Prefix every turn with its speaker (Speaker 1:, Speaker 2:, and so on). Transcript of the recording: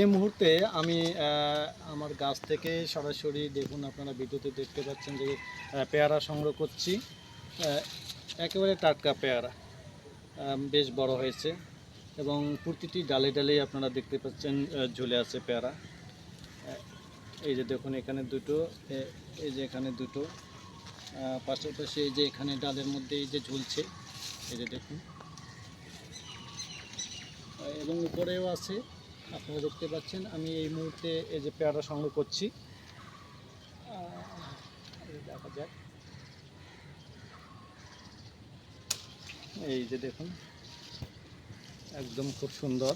Speaker 1: এই মুহূর্তে আমি আমার গাছ থেকে সরাসরি দেখুন আপনারা ভিডিওতে দেখতে পাচ্ছেন যে পেয়ারা সংগ্রহ করছি। একেবারে টাটকা পেয়ারা বেশ বড় হয়েছে এবং প্রতিটি ডালে ডালেই আপনারা দেখতে পাচ্ছেন ঝুলে আছে পেয়ারা। এই যে দেখুন এখানে দুটো এই যে এখানে দুটো পাশাপাশি এই যে এখানে ডালের মধ্যে এই যে ঝুলছে, এই যে দেখুন। এবং উপরেও আছে। আপনারা দেখতে পাচ্ছেন, আমি এই মুহূর্তে এই যে পেয়ারা সংগ্রহ করছি। দেখা যাক। এই যে দেখুন, একদম খুব সুন্দর।